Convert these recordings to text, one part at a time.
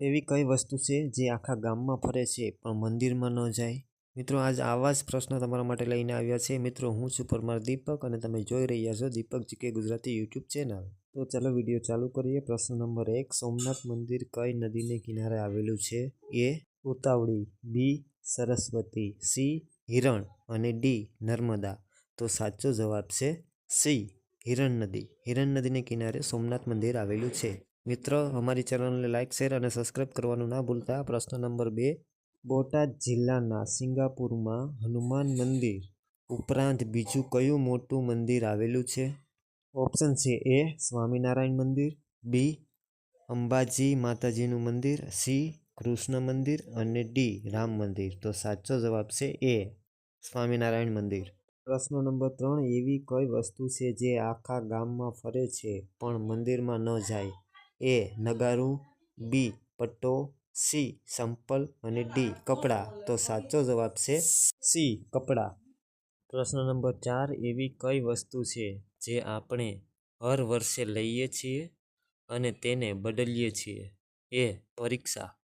એવી કઈ વસ્તુ છે જે આખા ગામમાં ફરે છે, પણ મંદિરમાં ન જાય? મિત્રો, આજ આવા જ પ્રશ્ન તમારા માટે લઈને આવ્યા છે. મિત્રો, હું છું પરમાર દીપક અને તમે જોઈ રહ્યા છો Deepak GK Gujarati YouTube channel. તો ચાલો વીડિયો ચાલુ કરીએ. પ્રશ્ન નંબર એક, સોમનાથ મંદિર કઈ નદીને કિનારે આવેલું છે? A, Utavali, B, Saraswati, C, Hiran અને ડી, નર્મદા. તો સાચો જવાબ છે સી, હિરણ નદી. હિરણ નદીને કિનારે સોમનાથ મંદિર આવેલું છે. મિત્રો, અમારી ચેનલને લાઇક શેર અને સબસ્ક્રાઇબ કરવાનું ના ભૂલતા. પ્રશ્ન નંબર બે, બોટાદ જિલ્લાના સિંગાપુરમાં હનુમાન મંદિર ઉપરાંત બીજું કયું મોટું મંદિર આવેલું છે? ઓપ્શન છે એ સ્વામિનારાયણ મંદિર બી અંબાજી માતાજીનું મંદિર સી કૃષ્ણ મંદિર અને ડી રામ મંદિર. તો સાચો જવાબ છે એ, સ્વામિનારાયણ મંદિર. પ્રશ્ન નંબર ત્રણ, એવી કઈ વસ્તુ છે જે આખા ગામમાં ફરે છે, પણ મંદિરમાં ન જાય? એ નગારું, બી પટ્ટો, સી સંપલ અને ડી કપડાં. તો સાચો જવાબ છે સી કપડાં. પ્રશ્ન નંબર ચાર, એવી કઈ વસ્તુ છે જે આપણે હર વર્ષે લઈએ છીએ અને તેને બદલીએ છીએ? એ પરીક્ષા,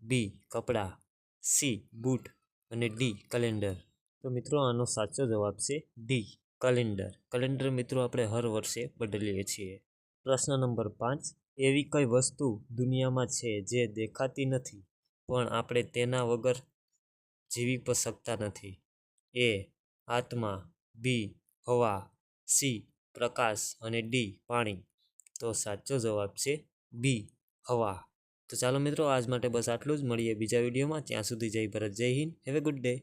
બી કપડાં, સી બૂટ અને ડી કેલેન્ડર. તો મિત્રો, આનો સાચો જવાબ છે ડી કેલેન્ડર. કેલેન્ડર મિત્રો, આપણે હર વર્ષે બદલીએ છીએ. પ્રશ્ન નંબર પાંચ એવી કઈ વસ્તુ દુનિયામાં છે જે દેખાતી નથી, પણ આપણે તેના વગર જીવી પણ શકતા નથી? એ, આત્મા, બી, હવા, સી, પ્રકાશ અને ડી, પાણી. તો સાચો જવાબ છે બી, હવા. તો ચાલો મિત્રો, આજ માટે બસ આટલું જ. મળીએ બીજા વિડીયોમાં. ત્યાં સુધી જય ભરત, જય Hind. Have a good day